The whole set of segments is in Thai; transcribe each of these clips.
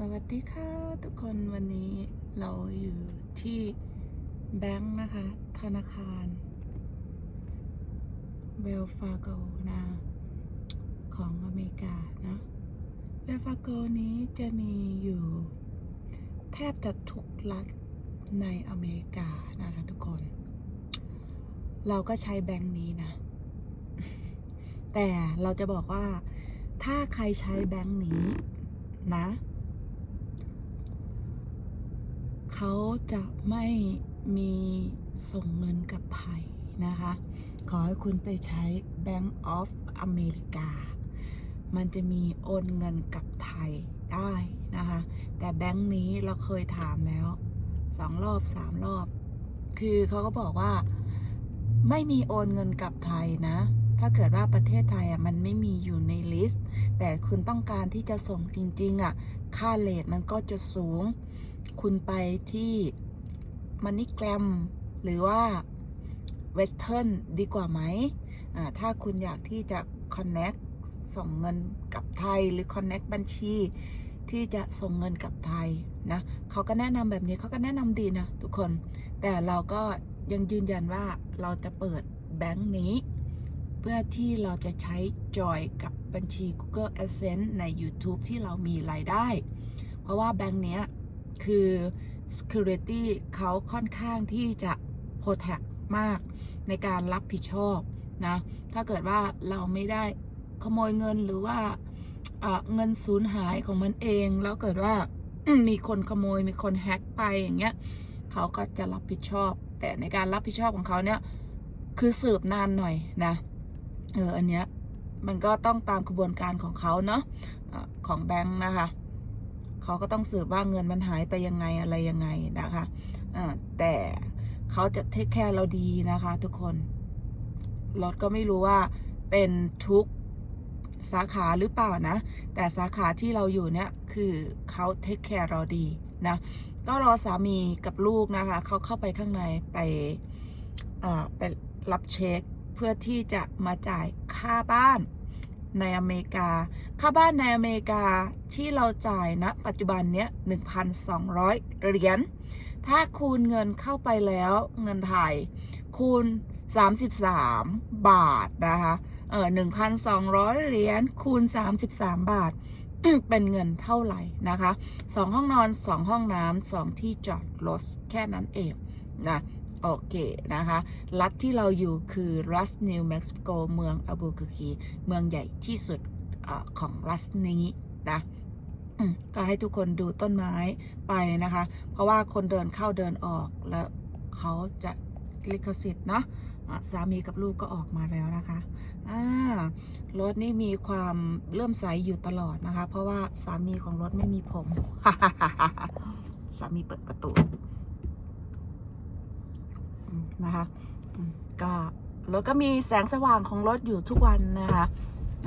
สวัสดีค่ะทุกคนวันนี้เราอยู่ที่แบงค์นะคะ ธนาคารเวลฟาโกนะของอเมริกานะเวลฟาโกนี้จะมีอยู่แทบจะทุกรัฐในอเมริกานะคะทุกคน เราก็ใช้แบงค์นี้นะ แต่เราจะบอกว่าถ้าใครใช้แบงค์นี้นะ เขาจะไม่มีส่งเงินกับไทยนะคะ ขอให้คุณไปใช้ Bank of America มันจะมีโอนเงินกับไทยได้นะคะ แต่แบงค์นี้เราเคยถามแล้วสองรอบสามรอบ คือเขาก็บอกว่าไม่มีโอนเงินกับไทยนะ ถ้าเกิดว่าประเทศไทยอะมันไม่มีอยู่ในลิสต์ แต่คุณต้องการที่จะส่งจริง ๆ อะ ค่าเลทมันก็จะสูง คุณไปที่มันนี่แกรมหรือว่าเวสเทิร์นดีกว่าไหม ถ้าคุณอยากที่จะ Connect ส่งเงินกับไทยหรือ Connect บัญชีที่จะส่งเงินกับไทยนะเขาก็แนะนำแบบนี้เขาก็แนะนำดีนะทุกคน แต่เราก็ยังยืนยันว่าเราจะเปิดแบงค์นี้ เพื่อที่เราจะใช้จอยกับบัญชี Google Adsense ใน YouTube ที่เรามีรายได้ เพราะว่าแบงค์เนี้ย คือ security เขาค่อนข้างที่จะ protect มากในการรับผิดชอบนะ ถ้าเกิดว่าเราไม่ได้ขโมยเงินหรือว่าเงินสูญหายของมันเอง แล้วเกิดว่ามีคนขโมยมีคนแฮ็กไปอย่างเงี้ยเขาก็จะรับผิดชอบ แต่ในการรับผิดชอบของเขาเนี่ยคือสืบนานหน่อยนะเอออันเนี้ยมันก็ต้องตามกระบวนการของเขาเนาะะของแบงค์นะคะ เขาก็ต้องสืบว่าเงินมันหายไปยังไงอะไรยังไงนะคะะแต่เขาจะเทคแคร์เราดีนะคะทุกคนรถก็ไม่รู้ว่าเป็นทุกสาขาหรือเปล่านะ แต่สาขาที่เราอยู่เนี่ยคือเขาเทคแคร์เราดีนะ ก็รอสามีกับลูกนะคะเขาเข้าไปข้างในไปอ่าไปรับเช็ค เพื่อที่จะมาจ่ายค่าบ้าน ในอเมริกา ค่าบ้านในอเมริกาที่เราจ่ายนะปัจจุบันเนี้ย1,200 เหรียญ ถ้าคูณเงินเข้าไปแล้วเงินไทย คูณ 33 บาทนะคะเออ1,200 เหรียญคูณ 33 บาท เป็นเงินเท่าไหร่นะคะสองห้องนอนสองห้องน้ำสองที่จอดรถแค่นั้นเองนะ โอเคนะคะ รัฐที่เราอยู่คือรัฐนิวเม็กซิโกเมืองอาบูก r กีเมืองใหญ่ที่สุดอของรัฐนี้นะก็ให้ทุกคนดูต้นไม้ไปนะคะ เพราะว่าคนเดินเข้าเดินออกแล้วเขาจะลิขสิทธิ์เนาะะสามีกับลูกก็ออกมาแล้วนะคะรถนี่มีความเลื่อมใสอยู่ตลอดนะคะ เพราะว่าสามีของรถไม่มีผม สามีเปิดประตู นะคะอืมก็รถก็มีแสงสว่างของรถอยู่ทุกวันนะคะ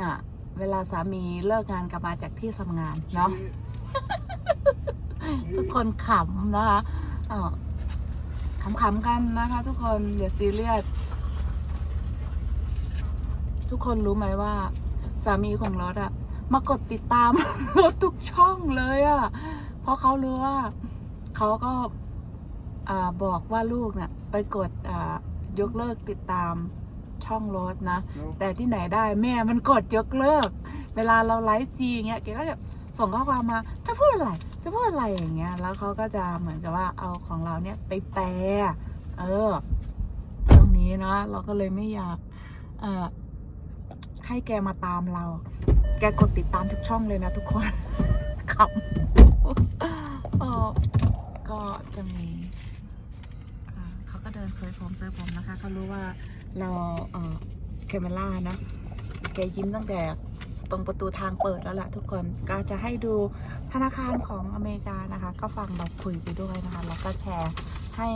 อะเวลาสามีเลิกงานกลับมาจากที่ทำงานเนาะทุกคนขำนะคะอะขำๆกันนะคะ ทุกคนอย่าซีเรียสทุกคนรู้ไหมว่า สามีของรถอะมากดติดตามรถทุกช่องเลยอะเพราะเขารู้ว่าเขาก็อ่าบอกว่าลูกเนะ่ะ ไปกดอ่ายกเลิกติดตามช่องรถนะ แต่ที่ไหนได้แม่มันกดยกเลิก เวลาเราไลฟ์ทีอย่างเงี้ยแกก็จะส่งข้อความมาจะพูดอะไรจะพูดอะไรอย่างเงี้ย แล้วเขาก็จะเหมือนกับว่าเอาของเราเนี่ยไปแปลเออ ตรงนี้นะเราก็เลยไม่อยากเอ่อให้แกมาตามเรา แกกดติดตามทุกช่องเลยนะทุกคนขำเออก็จะมีอ่า เขาก็เดินเซยผมเซยผมนะคะเขารู้ว่าเราเออแคมเมล่านะแกยิ้มตั้งแต่ตรงประตูทางเปิดแล้วแหละทุกคนก็จะให้ดูธนาคารของอเมริกานะคะ ก็ฟังเราคุยไปด้วยนะคะ แล้วก็แชร์ให้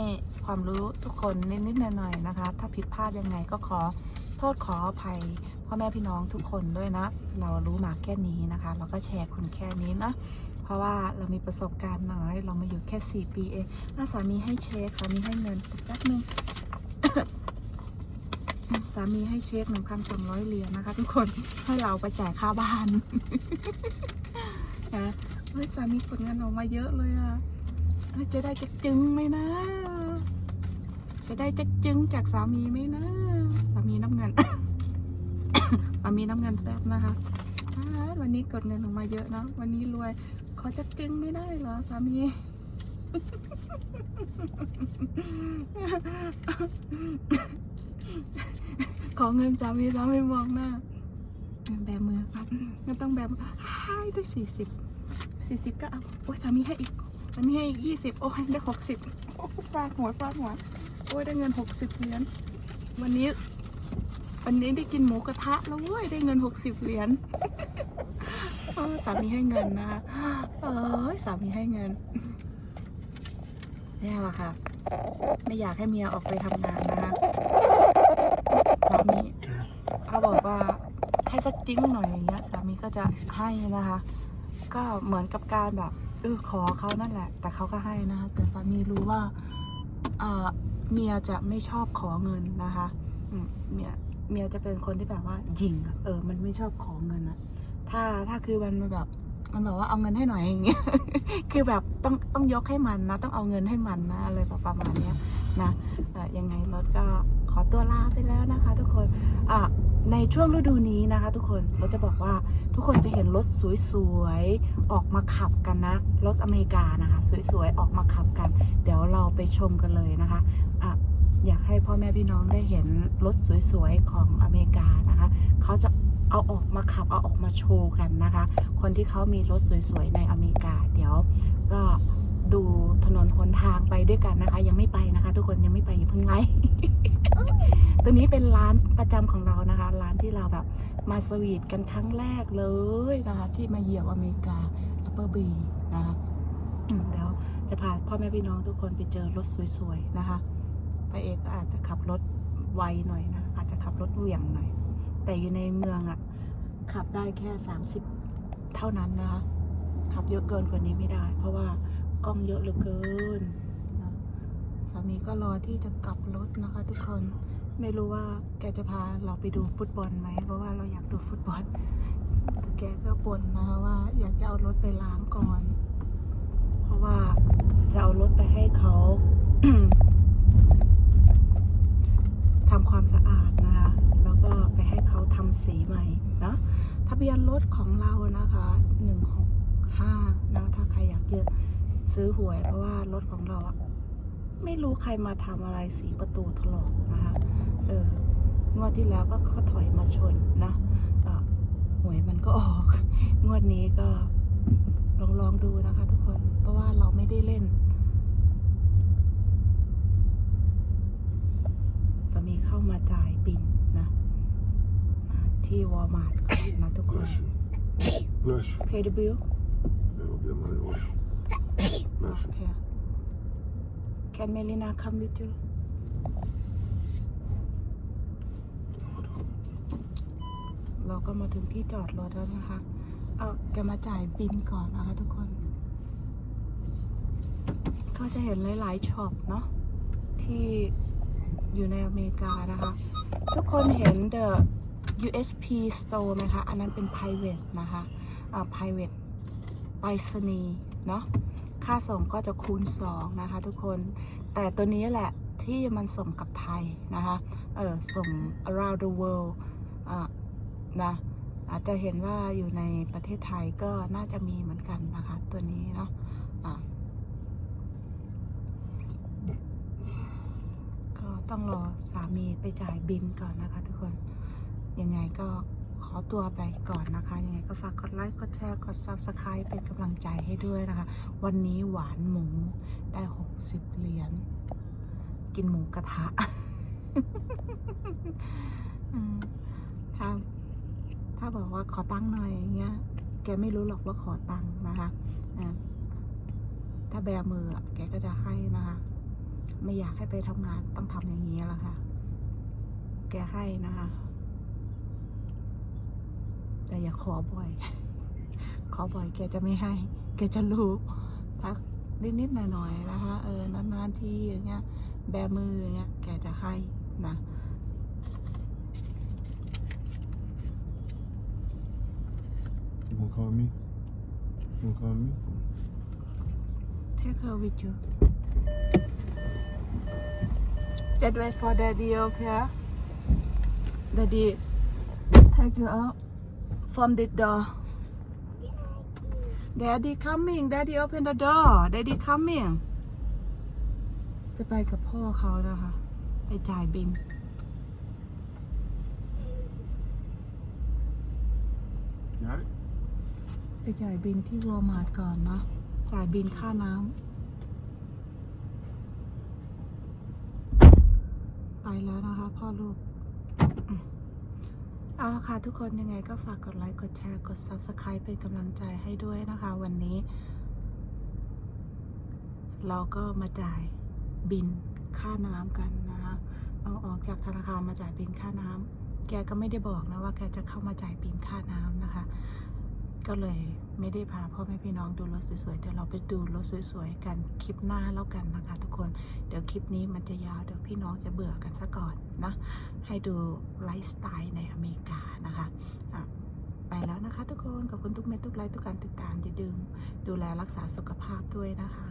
ความรู้ทุกคนนิดๆหน่อยๆนะคะ ถ้าผิดพลาดยังไงก็ขอโทษขออภัย พ่อแม่พี่น้องทุกคนด้วยนะ เรารู้มาแค่นี้นะคะ เราก็แชร์คุณแค่นี้นะ เพราะว่าเรามีประสบการณ์น้อย เรามาอยู่แค่ 4 ปีเองอาสามีให้เช็คสามีให้เงินแป๊บนึงสามีให้เช็ค1,200เหรียญนะคะ ทุกคนให้เราไปจ่ายค่าบ้านนะฮ้ยสามีผลงานออกมาเยอะเลยอะเฮ้ยจะได้จะจึงไหมนะ จะได้จะจึงจากสามีไหมนะ สามีน้ำเงิน สามีน้ำเงินแป๊บนะคะวันนี้กดเงินออกมาเยอะเนาะวันนี้รวย ขอจะจึงไม่ได้เหรอสามีขอเงินสามีสามีมองหน้าแบมือครับงั้นต้องแบมือให้ได้สี่สิบสี่สิบก็เอาโอ้ยสามีให้อีกสามีให้อีกยี่สิบโอ้ยได้หกสิบโอ้ฟาดหัวฟาดหัวโอ้ยได้เงินหกสิบเหรียญวันนี้ วันนี้ได้กินหมูกระทะแล้วเว้ยได้เงินหกสิบเหรียญสามีให้เงินนะเอ้ยสามีให้เงินเนี่ยแหละค่ะ ไม่อยากให้เมียออกไปทำงานนะคะสามีเขาบอกว่าให้สักจิ้งหน่อยอย่างเงี้ย สามีก็จะให้นะคะ ก็เหมือนกับการแบบเออขอเขานั่นแหละ แต่เขาก็ให้นะคะแต่สามีรู้ว่าเออเมียจะไม่ชอบขอเงินนะคะเมีย เมียจะเป็นคนที่แบบว่าหยิงอะเออ มันไม่ชอบของเงินอะถ้าถ้าคือมันแบบมันบอกว่าเอาเงินให้หน่อยอย่างเงี้ย คือแบบต้องต้องยกให้มันนะ ต้องเอาเงินให้มันนะอะไรประมาณเนี้ยนะเออยังไงรถก็ขอตัวลาไปแล้วนะคะ ทุกคนอะในช่วงฤดูนี้นะคะ ทุกคนเราจะบอกว่าทุกคนจะเห็นรถสวยๆ ออกมาขับกันนะ รถอเมริกานะคะ สวยๆ ออกมาขับกัน เดี๋ยวเราไปชมกันเลยนะคะอะ อยากให้พ่อแม่พี่น้องได้เห็นรถสวยๆของอเมริกานะคะเขาจะเอาออกมาขับเอาออกมาโชว์กันนะคะ คนที่เขามีรถสวยๆในอเมริกา เดี๋ยวก็ดูถนนหนทางไปด้วยกันนะคะ ยังไม่ไปนะคะ ทุกคนยังไม่ไปอย่าเพิ่งไลตัวนี้เป็นร้านประจำของเรานะคะ ร้านที่เราแบบมาสวีทกันครั้งแรกเลยนะคะ ที่มาเหยียบอเมริกา Upper B นะคะเดี๋ยวจะพาพ่อแม่พี่น้องทุกคนไปเจอรถสวยๆนะคะ พระเอกก็อาจจะขับรถไวหน่อยนะ อาจจะขับรถเหวี่ยงหน่อย แต่อยู่ในเมืองอะ่ะ ขับได้แค่ 30 เท่านั้นนะคะขับเยอะเกินกว่านี้ไม่ได้ เพราะว่ากล้องเยอะเหลือเกินนะสามีก็รอที่จะกลับรถนะคะ ทุกคนไม่รู้ว่าแกจะพาเราไปดูฟุตบอลไหม เพราะว่าเราอยากดูฟุตบอล แกก็บ่นนะคะว่าอยากจะเอารถไปล้างก่อน เพราะว่าจะเอารถไปให้เขา ทำความสะอาดนะคะ แล้วก็ไปให้เขาทำสีใหม่เนาะทะเบียนรถของเรานะคะ 165นะถ้าใครอยากเยอะซื้อหวย เพราะว่ารถของเราอะไม่รู้ใครมาทำอะไรสีประตูถลอกนะคะ เอองวดที่แล้วก็ก็ถอยมาชนนะหวยมันก็ออก งวดนี้ก็ลองลองดูนะคะทุกคน เพราะว่าเราไม่ได้เล่น สามีเข้ามาจ่ายบินนะอ่าที่วอลมาร์ทนะทุกคน Bless you. Bless you. pay the bill Yeah, go get the money order. Bless you. okay can Melina come with you Hold on. เราก็มาถึงที่จอดรถแล้วนะคะ เออแกมาจ่ายบินก่อนนะคะทุกคน ก็จะเห็นหลายๆช็อปเนาะที่ อยู่ในอเมริกานะคะ ทุกคนเห็น the USP store ไหมคะ อันนั้นเป็น private นะคะอ่า private ไปรษณีย์เนาะค่าส่งก็จะคูณ 2 นะคะทุกคน แต่ตัวนี้แหละที่มันส่งกับไทยนะคะ เออส่ง around the world อ่านะอาจจะเห็นว่าอยู่ในประเทศไทยก็น่าจะมีเหมือนกันนะคะ ตัวนี้เนาะะก็ ต้องรอสามีไปจ่ายบินก่อนนะคะทุกคน ยังไงก็ขอตัวไปก่อนนะคะ ยังไงก็ฝากกดไลค์ กดแชร์ กด Subscribe เป็นกำลังใจให้ด้วยนะคะ วันนี้หวานหมูได้ 60 เหรียญ กินหมูกระทะถ้าถ้าบอกว่าขอตังค์หน่อยอย่างเงี้ย แกไม่รู้หรอกว่าขอตังค์นะคะ ถ้าแบมืออะแกก็จะให้นะคะ ไม่อยากให้ไปทำงานต้องทำอย่างนี้แหละค่ะ แกให้นะคะ แต่อย่าขอบ่อย ขอบ่อยแกจะไม่ให้ แกจะรู้ทักนิดๆหน่อยๆนะคะ เออนานๆทีอย่างเงี้ย แบมืออย่างเงี้ย แกจะให้นะ You wanna call me? You coming? Take her with you. Just wait for daddy, okay? Daddy, take you out from the door. Daddy coming. Daddy open the door. Daddy coming. จะไปกับพ่อเขานะคะ ไปจ่ายบิน Got it? ไปจ่ายบินที่วอลมาร์ทก่อนนะ จ่ายบินค่าน้ำ ไปแล้วนะคะพ่อลูก เอาละค่ะทุกคนยังไงก็ฝากกดไลค์กดแชร์กด Subscribe เป็นกำลังใจให้ด้วยนะคะ วันนี้ เราก็มาจ่ายบินค่าน้ำกันนะคะเอาออกจากธนาคารมาจ่ายบินค่าน้ำแกก็ไม่ได้บอกนะว่าแกจะเข้ามาจ่ายบินค่าน้ำนะคะ ก็เลยไม่ได้พาพ่อแม่พี่น้องดูรถสวยๆ เดี๋ยวเราไปดูรถสวยๆ กันคลิปหน้าแล้วกันนะคะทุกคน เดี๋ยวคลิปนี้มันจะยาวเดี๋ยวพี่น้องจะเบื่อกันซะก่อนนะ ให้ดูไลฟ์สไตล์ในอเมริกานะคะะไปแล้วนะคะทุกคน ขอบคุณทุกเม็ดทุกไลค์ทุกการติดตามอย่าลืมดูแลรักษาสุขภาพด้วยนะคะ